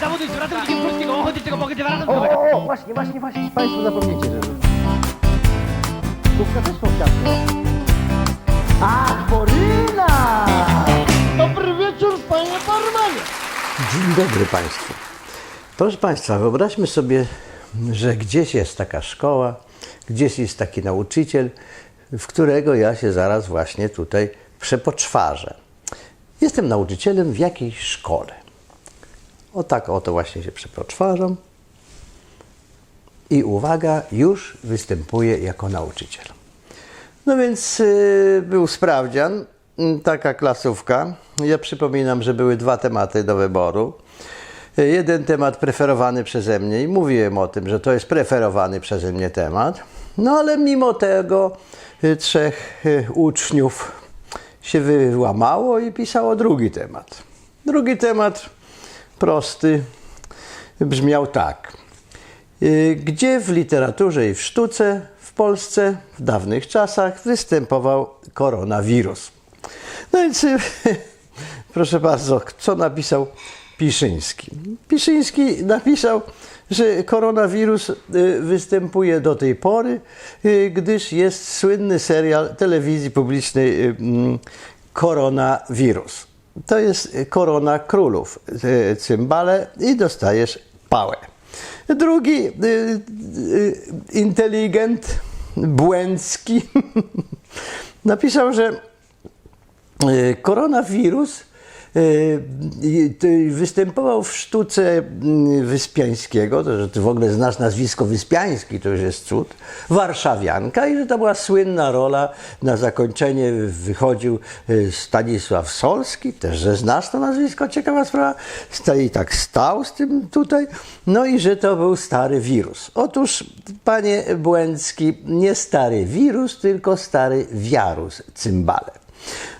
Zawody z ratownikiem polskiego ochotniczego pogodzenia razem O, o, o, właśnie, właśnie, właśnie. Państwo zapomniecie, że... Słówka też ciasne. Ach, Boryna! Dobry wieczór, panie barmanie. Dzień dobry Państwu. Proszę Państwa, wyobraźmy sobie, że gdzieś jest taka szkoła, gdzieś jest taki nauczyciel, w którego ja się zaraz właśnie tutaj przepoczwarzę. Jestem nauczycielem w jakiejś szkole. O tak oto właśnie się przepoczwarzam. I uwaga, już występuję jako nauczyciel. No więc y, był sprawdzian, y, taka klasówka. Ja przypominam, że były dwa tematy do wyboru. Y, Jeden temat preferowany przeze mnie i mówiłem o tym, że to jest preferowany przeze mnie temat. No ale mimo tego y, trzech y, uczniów się wyłamało i pisało drugi temat. Drugi temat prosty brzmiał tak. Y, Gdzie w literaturze i w sztuce w Polsce w dawnych czasach występował koronawirus? No więc, y, proszę bardzo, co napisał Piszyński? Piszyński napisał, że koronawirus y, występuje do tej pory, gdyż jest słynny serial telewizji publicznej mm, Koronawirus. To jest korona królów, y, cymbale i dostajesz pałę. Drugi y, y, inteligent, Błęcki, napisał, że y, koronawirus y, y, występował w sztuce mm, Wyspiańskiego, to że ty w ogóle znasz nazwisko Wyspiański, to już jest cud, Warszawianka i że to była słynna rola, na zakończenie wychodził y, Stanisław Solski, też, że znasz to nazwisko, ciekawa sprawa, i tak stał z tym tutaj, no i że to był stary wirus. Otóż, panie Błęcki, nie stary wirus, tylko stary wiarus, cymbale.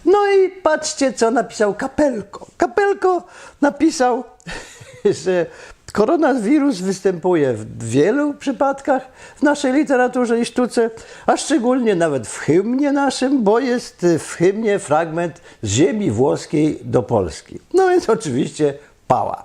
No i patrzcie, co napisał Kapelko. Kapelko napisał, że koronawirus występuje w wielu przypadkach w naszej literaturze i sztuce, a szczególnie nawet w hymnie naszym, bo jest w hymnie fragment z ziemi włoskiej do Polski. No więc oczywiście pała.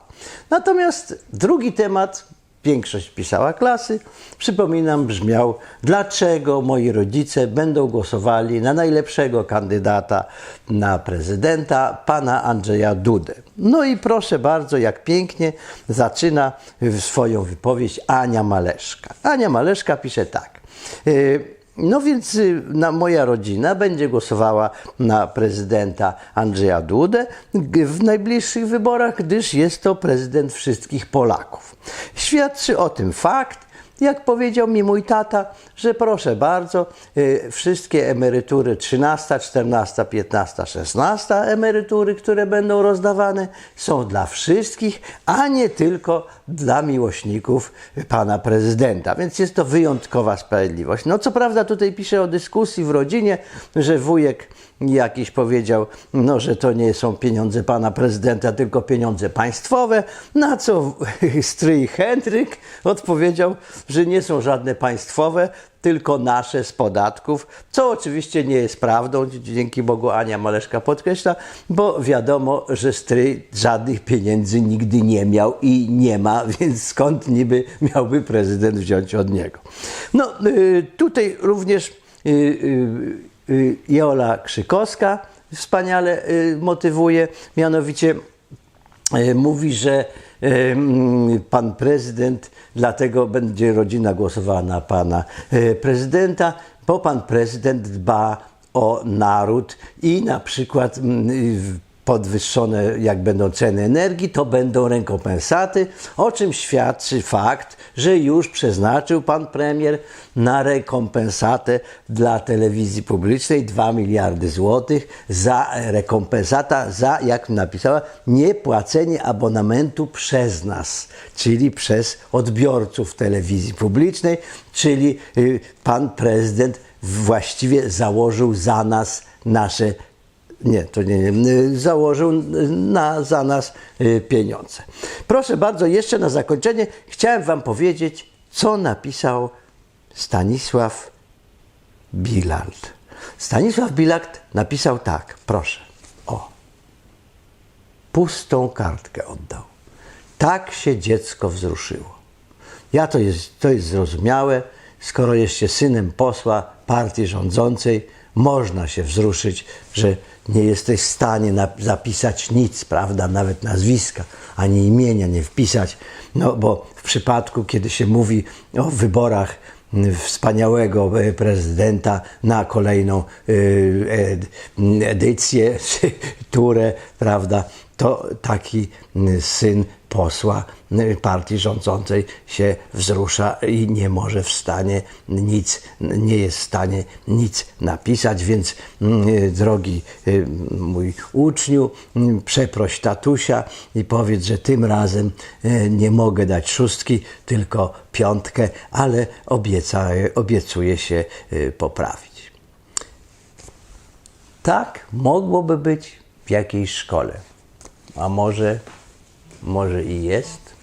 Natomiast drugi temat Większość pisała klasy. Przypominam, brzmiał, dlaczego moi rodzice będą głosowali na najlepszego kandydata na prezydenta, pana Andrzeja Dudę. No i proszę bardzo, jak pięknie zaczyna swoją wypowiedź Ania Maleszka. Ania Maleszka pisze tak. y, no więc y, na, moja rodzina będzie głosowała na prezydenta Andrzeja Dudę w najbliższych wyborach, gdyż jest to prezydent wszystkich Polaków. Świadczy o tym fakt, jak powiedział mi mój tata, że proszę bardzo, y, wszystkie emerytury 13, 14, 15, 16 emerytury, które będą rozdawane, są dla wszystkich, a nie tylko dla miłośników pana prezydenta. Więc jest to wyjątkowa sprawiedliwość. No co prawda tutaj pisze o dyskusji w rodzinie, że wujek jakiś powiedział, no, że to nie są pieniądze pana prezydenta, tylko pieniądze państwowe, na co stryj Henryk odpowiedział, że nie są żadne państwowe, tylko nasze z podatków, co oczywiście nie jest prawdą, dzięki Bogu Ania Maleszka podkreśla, bo wiadomo, że stryj żadnych pieniędzy nigdy nie miał i nie ma, więc skąd niby miałby prezydent wziąć od niego. No y, tutaj również y, y, Jola Krzykowska wspaniale motywuje, mianowicie mówi, że pan prezydent, dlatego będzie rodzina głosowała na pana e, prezydenta, bo pan prezydent dba o naród i na przykład mm, podwyższone, jak będą ceny energii, to będą rekompensaty, o czym świadczy fakt, że już przeznaczył pan premier na rekompensatę dla telewizji publicznej 2 miliardy złotych za rekompensata za, jak napisała, niepłacenie abonamentu przez nas, czyli przez odbiorców telewizji publicznej, czyli y, pan prezydent właściwie założył za nas nasze nie, to nie, nie. y, Założył na, za nas y, pieniądze. Proszę bardzo, jeszcze na zakończenie chciałem Wam powiedzieć, co napisał Stanisław Bilalt. Stanisław Bilalt napisał tak, proszę. O. pustą kartkę oddał. Tak się dziecko wzruszyło. Ja to jest, to jest zrozumiałe, skoro jeszcze synem posła partii rządzącej można się wzruszyć, że nie jesteś w stanie zapisać nic, prawda, nawet nazwiska, ani imienia nie wpisać, no bo w przypadku, kiedy się mówi o wyborach mm, wspaniałego e, prezydenta na kolejną y, ed- edycję, turę, prawda, to taki syn posła partii rządzącej się wzrusza i nie może w stanie nic, nie jest w stanie nic napisać, więc drogi y, mój uczniu, przeproś tatusia i powiedz, że tym razem y, nie mogę dać szóstki, tylko piątkę, ale obieca, obiecuję się y, poprawić. Tak mogłoby być w jakiejś szkole. A może, może i jest?